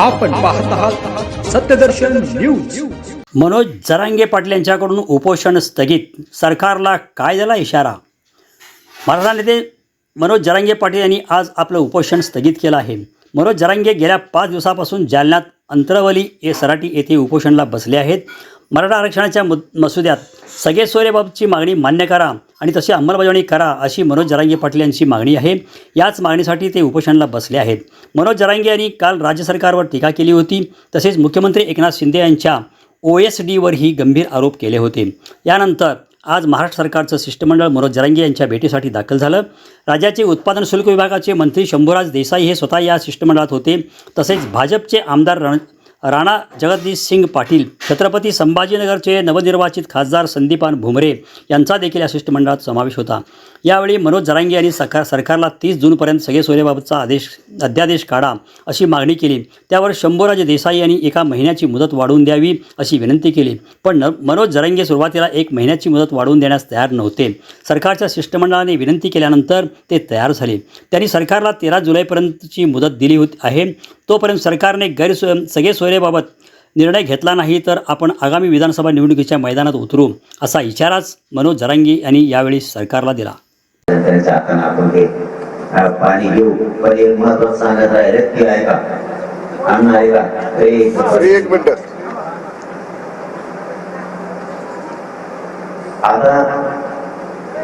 आपण पाहत आहात सत्यदर्शन न्यूज. मनोज जरांगे पाटील यांच्याकडून उपोषण स्थगित. सरकारला काय झाला इशारा? मराठा नेते मनोज जरांगे पाटील यांनी आज आपलं उपोषण स्थगित केलं आहे. मनोज जरांगे गेल्या पाच दिवसापासून जालन्यात अंतरवली ए सराटी येथे उपोषणाला बसले आहेत. मराठा आरक्षणाच्या मुद मसुद्यात सगळे सोयरेबाबतची मागणी मान्य करा आणि तशी अंमलबजावणी करा अशी मनोज जरांगे पाटील यांची मागणी आहे. याच मागणीसाठी ते उपोषणाला बसले आहेत. मनोज जरांगे यांनी काल राज्य सरकारवर टीका केली होती. तसेच मुख्यमंत्री एकनाथ शिंदे यांच्या ओ एस डीवरही गंभीर आरोप केले होते. यानंतर आज महाराष्ट्र सरकारचं शिष्टमंडळ मनोज जरांगे यांच्या भेटीसाठी दाखल झालं. राज्याचे उत्पादन शुल्क विभागाचे मंत्री शंभूराज देसाई हे स्वतः या शिष्टमंडळात होते. तसेच भाजपचे आमदार रण राणा जगदीश सिंग पाटील छत्रपती संभाजीनगरचे नवनिर्वाचित खासदार संदीपान भुमरे यांचा देखील या शिष्टमंडळात समावेश होता. यावेळी मनोज जरांगे यांनी सरकार सरकारला तीस जूनपर्यंत सगळे सोयरेबाबतचा आदेश अध्यादेश काढा अशी मागणी केली. त्यावर शंभूराजे देसाई यांनी एका महिन्याची मुदत वाढवून द्यावी अशी विनंती केली. पण न मनोज जरांगे सुरुवातीला एक महिन्याची मुदत वाढवून देण्यास तयार नव्हते. सरकारच्या शिष्टमंडळाने विनंती केल्यानंतर ते तयार झाले. त्यांनी सरकारला तेरा जुलैपर्यंतची मुदत दिली होती आहे. तोपर्यंत सरकारने गैरसो सगळे सोयरेबाबत निर्णय घेतला नाही तर आपण आगामी विधानसभा निवडणुकीच्या मैदानात उतरू असा इशाराच मनोज जरांगी यांनी यावेळी सरकारला दिला. हाताने आपण हे पाणी घेऊ. पण एक महत्वाचं सांगत आहे आहे का? अन्न आहे का? एक मिनिट. आता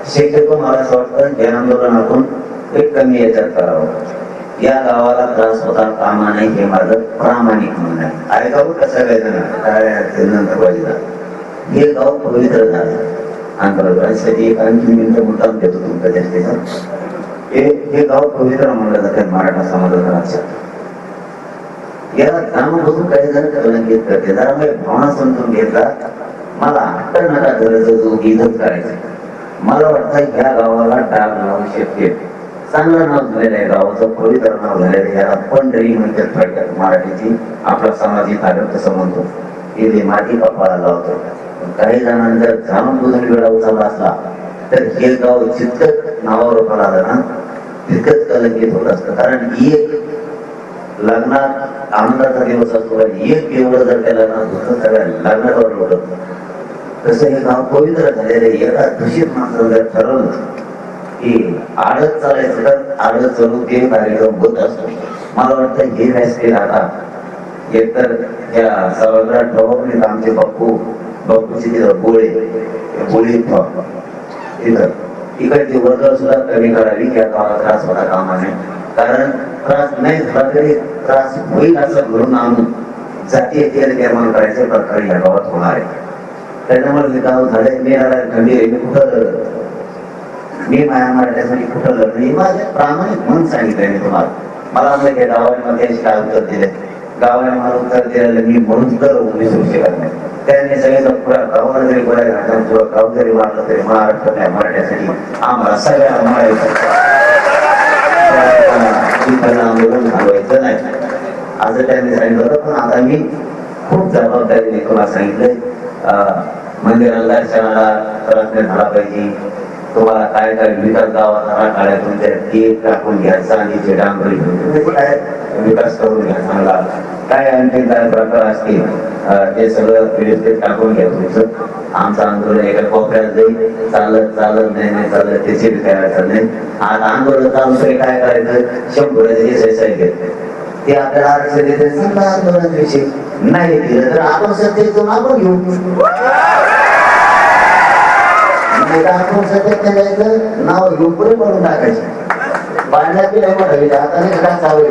शक्यतो मला असं वाटतं जन आंदोलनातून एक कमी याच्यात करावं. या गावाला त्रास होता कामा नाही हे माझं प्रामाणिक म्हणणं आहे. ऐकावं कसं काय नंतर हे गाव पवित्र झालं. आंतरराष्ट्रासाठी एक आणखी मिनिट मुद्दाम देतो जास्तीचा. हे हे गाव पवित्र म्हणलं मराठा समाजाचा याला जाणून काही जण कलंकित करते जरा मी भावना समजून घेतला मला हट्ट नका गरज इथंच करायचं. मला वाटतं ह्या गावाला डाग लावू शक्य चांगलं नाव झालेलं आहे गावाचं पवित्र नाव झालेलं आहे. याला पंढरी म्हणतात थोडक्यात मराठीची. आपला सामाजिक आरोग्य तसं म्हणतो इथे माती कपाळा लावतो. काही जणांना जर जाणून वेळा उचलला असला तर हे गाव जितकं नावावर आलं ना. तितकंच कलंकित होत असतं. कारण एक लग्नात आनंदाचा दिवस असतो एक एवढं जर त्याला लग्नात होतं सगळ्या लग्नावर तसं हे गाव पवित्र झालेलं आहे. एका दूषित माणसानं जर ठरवलं की आडत चालायचं तर आडत चालू ते कार्यक्रम होत असतो. मला वाटतं हे व्यासपीठ आता. एकतर या सभागृहात प्रभावनीत आमचे बाप्पू बाप्पूची तिथं गोळे गोळी तिथं इकडची वर्ग सुद्धा कमी करावी या गावाला त्रास होता कामा नये कारण त्रास नाही झाला तरी त्रास होईल असं घडून आणून जातीय तेल निर्माण करायचे प्रकार या गावात होणार आहे. त्याच्यामुळे हे गाव झालंय मी आला खंडीर आहे, मी कुठं मी माया मराठ्यासाठी कुठं लढलं हे माझ्या प्रामाणिक म्हणून सांगितलंय मी तुम्हाला. मला असं की गावाने मला त्याची काय उत्तर दिले गावाने मला उत्तर दिलेलं मी म्हणून तर विसरू शकत नाही. त्यांनी सांगितलं पुरा गावाला जरी गोळ्या घातल्या किंवा गाव जरी मारलं तरी महाराष्ट्र काय मराठ्यासाठी आम्हाला सगळ्यांना मारायचं आंदोलन थांबवायचं नाही. असं त्यांनी सांगितलं होतं पण आता मी खूप जबाबदारीने तुला सांगितलंय. अं, मंदिराला दर्शनाला प्रयत्न झाला पाहिजे. तुम्हाला काय काय विकास गावाला काढायचं केक टाकून टाकून आणि जे डांबरी विकास करून घ्या चांगला काय आणखी काय प्रकार असतील अं, ते सगळं व्यवस्थित टाकून घ्या तुमचं आमचं आंदोलन एका कोपऱ्यात जाईल. चालत चालत नाही नाही चालत त्याची बी करायचं नाही. आता आंदोलन चालू तरी काय करायचं? शंभर घेतले. ते आपल्याला आरक्षण देते समजा आंदोलनाविषयी नाही दिलं तर आपण सत्तेतून आपण घेऊ. आपण सत्तेत जायचं नाव घेऊ पुढे पडून टाकायचं. पाण्यात बी नाही मोठा आता नाही का चालू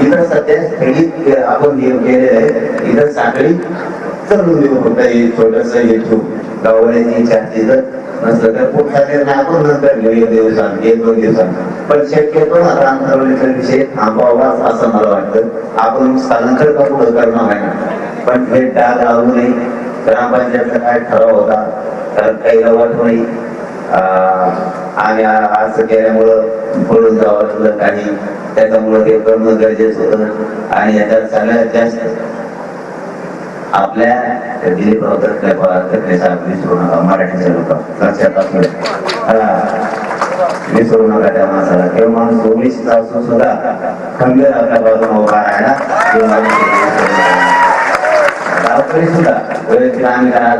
इतर सध्या स्थगित आपण नियम केलेले आहे इतर साखळी चालू देऊ फक्त हे छोटस हे ठेवू गाववाल्याची इच्छा असते नसलं तर पुढचा निर्णय आपण नंतर घेऊया एक दिवसांत एक दोन दिवसांत पण शक्यतो आता अंतरवलीचा विषय थांबवावा असं मला वाटतं. आपण स्थलांतर का पुढं करणार आहे पण हे डाग लागू नये. ग्रामपंचायतचा काय ठराव होता? तर काही वाटू नाही आणि असं केल्यामुळं पळून जावं लागलं. काही त्याच्यामुळं ते करणं गरजेचं होतं आणि याच्यात सगळ्यात जास्त आपल्या दिलीप राऊत साहेब विसरू मराठीचे लोक लक्षात विसरू नका त्या माणसाला. किंवा माणूस सुद्धा. खंबीर आपल्या बाजूला उभा राहणार किंवा गावकरी सुद्धा. वैयक्तिक आम्ही राहत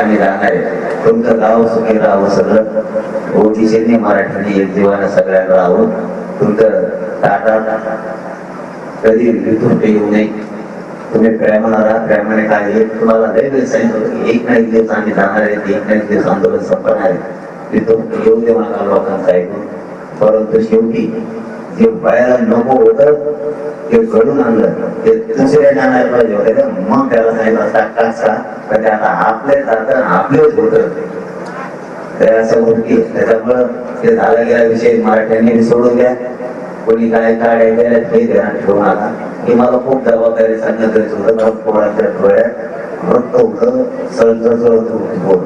आम्ही राहणार आहे. तुमचं गाव सुखी राहावं सगळं. ओबीसीने मराठीने एक जीवाला सगळ्यांना राहावं तुमचं टाटा कधी वितुष्ट येऊ नये. तुम्ही प्रेमाला राहा प्रेमाने काय तुम्हाला लय दिवस सांगितलं एक नाही दिवस आम्ही जाणार आहेत एक नाही दिवस आंदोलन संपणार आहे. वितुष्ट येऊ दे मला लोकांचा ऐकून. परंतु शेवटी जे व्हायला नको होत ते घडून आणलं. ते दुसऱ्या जाणार पाहिजे होते मग त्याला सांगितलं असता कसा म्हणजे तर ते आता आपले आता आपलेच होत. ते असं गोष्टी त्याच्यामुळं ते झाला गेला विषय मराठ्यांनी सोडून द्या. कोणी काय काय गेल्या हे ध्यानात ठेवून आला. की मला खूप जबाबदारी सांगितलं. होतं कोणाच्या डोळ्यात रक्त होतं सहन होतं.